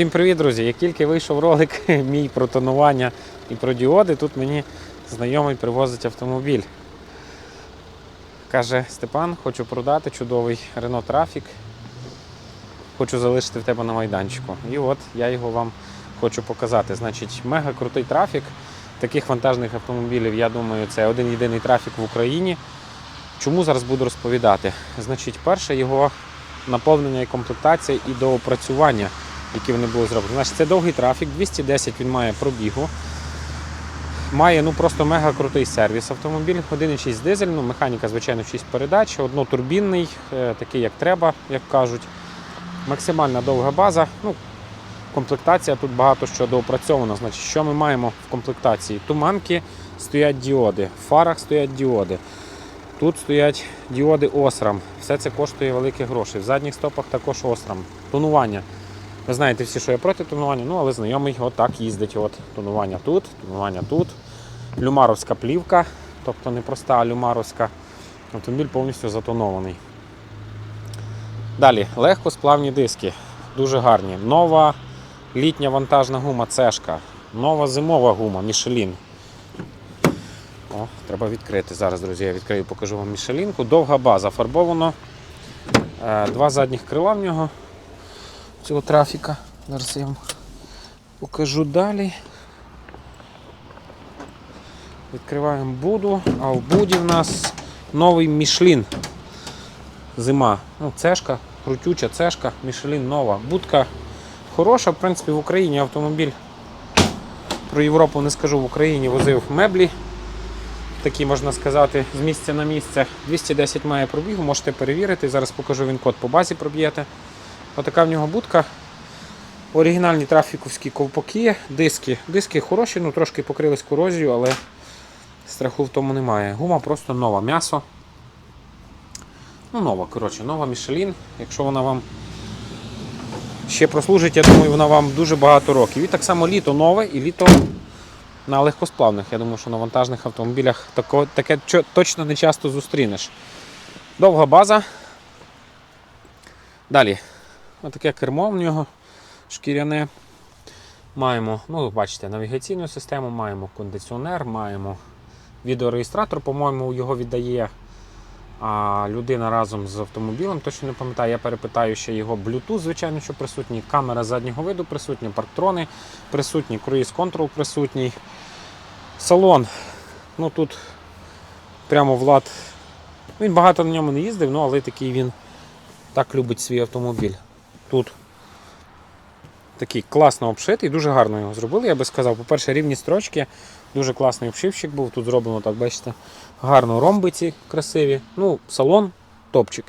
Всім привіт, друзі! Як тільки вийшов ролик мій про тонування і про діоди, тут мені знайомий привозить автомобіль. Каже Степан, хочу продати чудовий Renault Trafic. Хочу залишити в тебе на майданчику. І от я його вам хочу показати. Значить, мега крутий трафік. Таких вантажних автомобілів, я думаю, це один єдиний трафік в Україні. Чому зараз буду розповідати? Значить, перше його наповнення і комплектація і доопрацювання, які вони були зроблені. Значить, це довгий трафік, 210 він має пробігу. Має ну просто мега крутий сервіс автомобіль. 1,6 дизель, ну, механіка, звичайно, 6 передач, однотурбінний, е, такий як треба, як кажуть. Максимальна довга база. Ну, комплектація тут багато що доопрацьовано. Значить, що ми маємо в комплектації? Туманки стоять діоди, в фарах стоять діоди. Тут стоять діоди Osram. Все це коштує великі гроші. В задніх стопах також Osram. Тонування. Ви знаєте всі, що я проти тонування, ну але знайомий отак їздить. От Тонування тут, тонування тут. Люмаровська плівка, тобто не проста, а люмаровська. Автомобіль повністю затонований. Далі, легкосплавні диски. Дуже гарні. Нова літня вантажна гума Цешка. Нова зимова гума Мішелін. О, треба відкрити. Зараз, друзі, я відкрию, покажу вам мішелінку. Довга база фарбовано. Е, Два задніх крила в нього цього трафіка. Зараз я вам покажу далі. Відкриваємо буду, а в буді в нас новий Мішлін. Зима. Ну, цешка, крутюча цешка, Мішлін нова. Будка хороша, в принципі, в Україні автомобіль. Про Європу не скажу, в Україні возив меблі такі можна сказати, з місця на місце. 210 має пробігу, можете перевірити. Зараз покажу він код по базі проб'єте. Отака в нього будка. Оригінальні трафіковські ковпаки, диски. Диски хороші, ну трошки покрились корозією, але страху в тому немає. Гума просто нова. М'ясо. Ну, нова, коротше, нова Мішелін. Якщо вона вам ще прослужить, я думаю, вона вам дуже багато років. І так само літо нове і літо на легкосплавних. Я думаю, що на вантажних автомобілях тако, таке точно не часто зустрінеш. Довга база. Далі. Отаке кермо в нього шкіряне. Маємо, ну, бачите, навігаційну систему, маємо кондиціонер, маємо відеореєстратор, по-моєму, його віддає а, людина разом з автомобілем. Точно не пам'ятаю, я перепитаю ще його Bluetooth, звичайно, що присутній, камера заднього виду присутня, парктрони присутні, круїз контрол присутній. Салон. Ну тут прямо Влад. Він багато на ньому не їздив, ну, але такий він так любить свій автомобіль. Тут такий класно обшитий, дуже гарно його зробили, я би сказав. По-перше, рівні строчки, дуже класний обшивщик був. Тут зроблено, так бачите, гарно ромбиці красиві. Ну, салон топчик.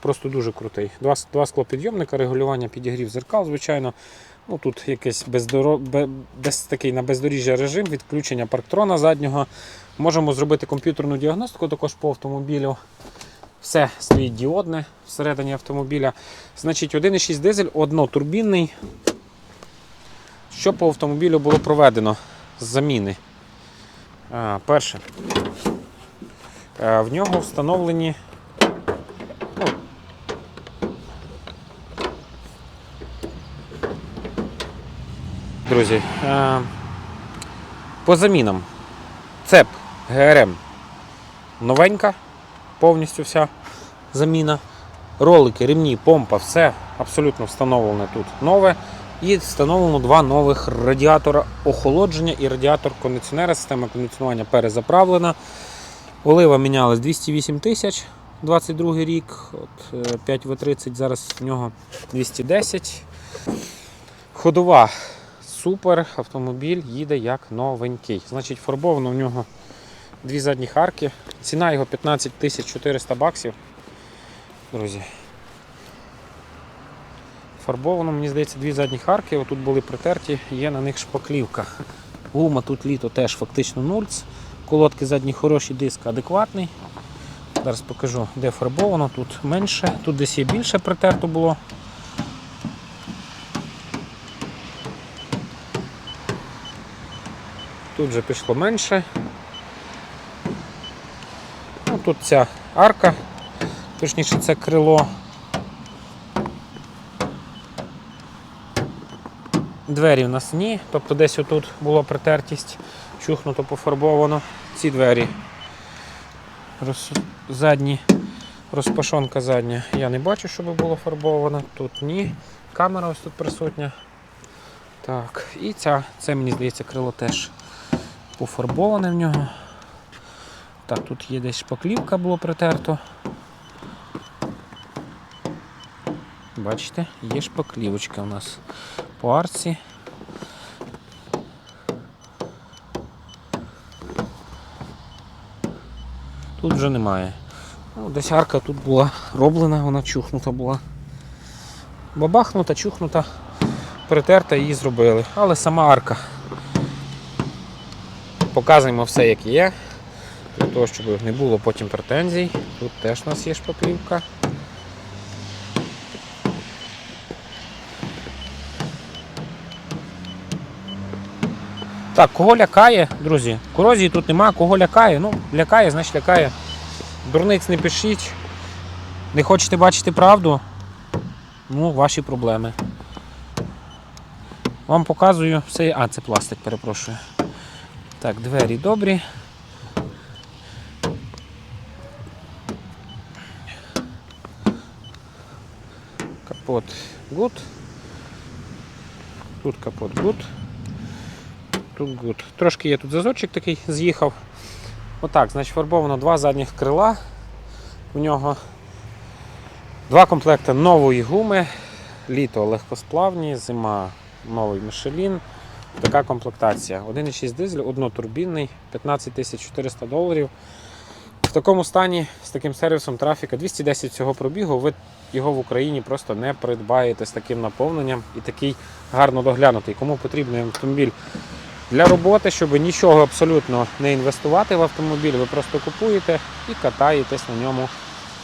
Просто дуже крутий. Два, два склопідйомника, регулювання підігрів зеркал, звичайно. Ну, тут якийсь бездоро... бе- без, такий на бездоріжжя режим, відключення парктрона заднього. Можемо зробити комп'ютерну діагностику також по автомобілю. Все стоїть діодне всередині автомобіля. Значить, 1,6 дизель, однотурбінний. Що по автомобілю було проведено з заміни? А, перше. В нього встановлені. ну, Друзі, по замінам. Цеп ГРМ новенька, повністю вся заміна. Ролики, ремні, помпа, все абсолютно встановлене тут нове. І встановлено два нових радіатора охолодження і радіатор кондиціонера. Система кондиціонування перезаправлена. Олива мінялась 208 тисяч 22 рік. От, е, 5В30 зараз в нього 210. Ходова супер, автомобіль їде як новенький. Значить, фарбовано в нього дві задні арки. Ціна його 15 400 баксів. Друзі. Фарбовано, мені здається, дві задні арки. Отут були притерті, є на них шпаклівка. Гума тут літо теж фактично нульц. Колодки задні хороші, диск адекватний. Зараз покажу, де фарбовано, тут менше, тут десь є більше притерто було. Тут вже пішло менше. Тут ця арка, точніше це крило. Двері в нас ні, тобто десь отут була притертість, чухнуто, пофарбовано. Ці двері роз... задні, розпашонка задня. Я не бачу, щоб було фарбовано. Тут ні. Камера ось тут присутня. Так, і ця, це мені здається, крило теж пофарбоване в нього. Так, тут є десь шпаклівка було притерто. Бачите, є шпаклівочка у нас по арці. Тут вже немає. Ну, десь арка тут була роблена, вона чухнута була. Бабахнута, чухнута, притерта її зробили. Але сама арка. Показуємо все як є. Для того, щоб не було потім претензій. Тут теж у нас є шпаклівка. Так, кого лякає, друзі? Корозії тут нема, кого лякає. Ну, лякає, значить лякає. Дурниць не пишіть. Не хочете бачити правду? Ну, ваші проблеми. Вам показую все. А, це пластик, перепрошую. Так, двері добрі. Капот good. Тут капот good. Тут good. Трошки є тут зазорчик такий з'їхав. Отак, значить, фарбовано два задніх крила. У нього два комплекти нової гуми. Літо легкосплавні, зима новий Мішелін. Така комплектація. 1,6 дизель, однотурбінний, 15 400 доларів. Такому стані з таким сервісом трафіка 210 цього пробігу. Ви його в Україні просто не придбаєте з таким наповненням і такий гарно доглянутий. Кому потрібний автомобіль для роботи, щоб нічого абсолютно не інвестувати в автомобіль, ви просто купуєте і катаєтесь на ньому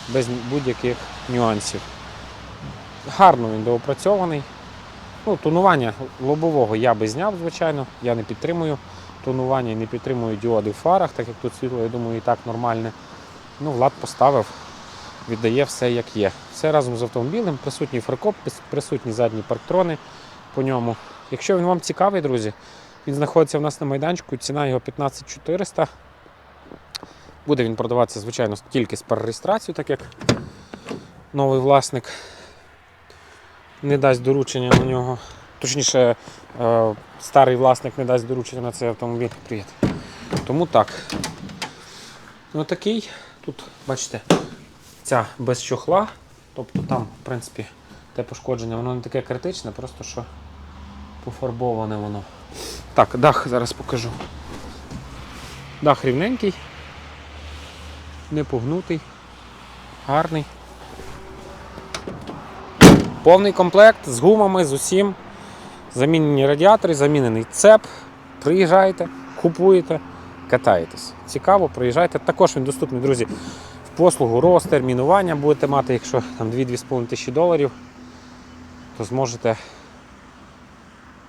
без будь-яких нюансів. Гарно він доопрацьований. Ну, Тонування лобового я би зняв, звичайно. Я не підтримую тонування і не підтримую діоди в фарах, так як тут світло, я думаю, і так нормальне. Ну, Влад поставив, віддає все як є. Все разом з автомобілем, присутній фаркоп, присутні задні парктрони по ньому. Якщо він вам цікавий, друзі, він знаходиться в нас на майданчику, ціна його 15400. Буде він продаватися, звичайно, тільки з перереєстрацією, так як новий власник не дасть доручення на нього. Точніше, е, старий власник не дасть доручення на цей автомобіль. Привіт. Тому так. Ну такий. Тут, бачите, ця без чохла. Тобто там, в принципі, те пошкодження, воно не таке критичне, просто що пофарбоване воно. Так, дах зараз покажу. Дах рівненький, не погнутий, гарний. Повний комплект з гумами, з усім. Замінені радіатори, замінений цеп. Приїжджайте, купуєте, катаєтесь. Цікаво, приїжджайте. Також він доступний, друзі, в послугу розтермінування будете мати, якщо там 2-2,5 тисячі доларів, то зможете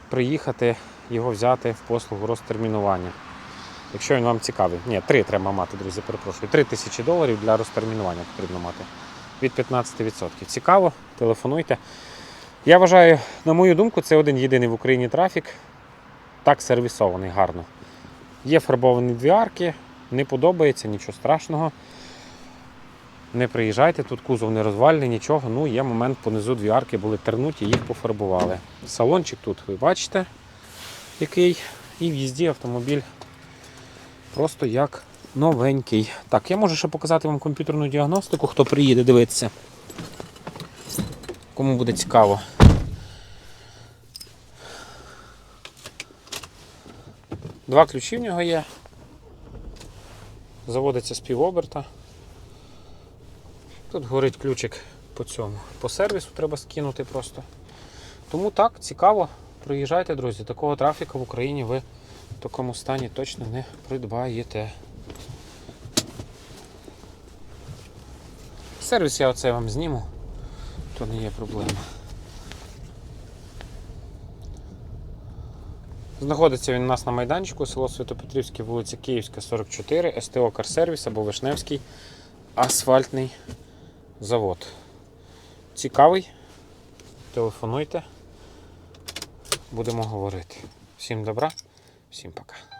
приїхати його взяти в послугу розтермінування. Якщо він вам цікавий. Ні, 3 треба мати, друзі, перепрошую. 3 тисячі доларів для розтермінування потрібно мати. Від 15%. Цікаво, телефонуйте. Я вважаю, на мою думку, це один єдиний в Україні трафік. Так сервісований гарно. Є фарбовані дві арки, не подобається, нічого страшного. Не приїжджайте, тут кузов не розвальний, нічого. Ну, є момент понизу дві арки були тернуті, їх пофарбували. Салончик тут ви бачите, який. І в їзді автомобіль просто як новенький. Так, я можу ще показати вам комп'ютерну діагностику, хто приїде дивитися. Кому буде цікаво. Два ключі в нього є. Заводиться з півоберта. Тут горить ключик по цьому. По сервісу треба скинути просто. Тому так, цікаво. Приїжджайте, друзі. Такого трафіку в Україні ви в такому стані точно не придбаєте. Сервіс я оце вам зніму, то не є проблема. Знаходиться він у нас на майданчику, село Святопетрівське, вулиця Київська, 44, СТО Карсервіс або Вишневський асфальтний завод. Цікавий? Телефонуйте. будемо говорити. Всім добра, всім пока.